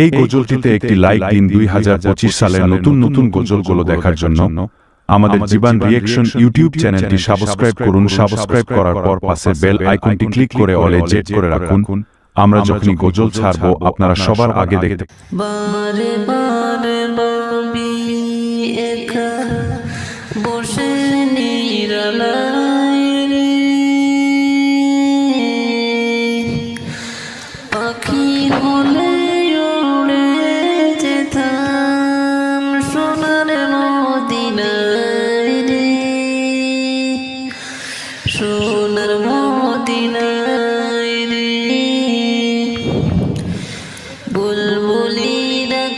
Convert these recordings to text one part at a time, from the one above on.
এই গজলটিতে একটি লাইক দিন দুই হাজার পঁচিশ সালের নতুন নতুন গজলগুলো দেখার জন্য আমাদের জীবন রিয়েকশন ইউটিউব চ্যানেলটি সাবস্ক্রাইব করুন সাবস্ক্রাইব করার পর পাশে বেল আইকনটি ক্লিক করে অলে জেট করে রাখুন। আমরা যখনই গজল ছাড়বো আপনারা সবার আগে দেখতে বারে বারে নবী একা বসে পাখি হলে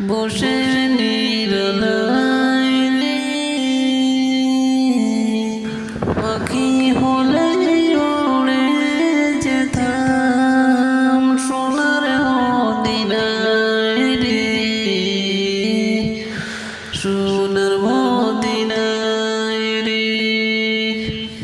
বসে নিরলায় পাখি হলে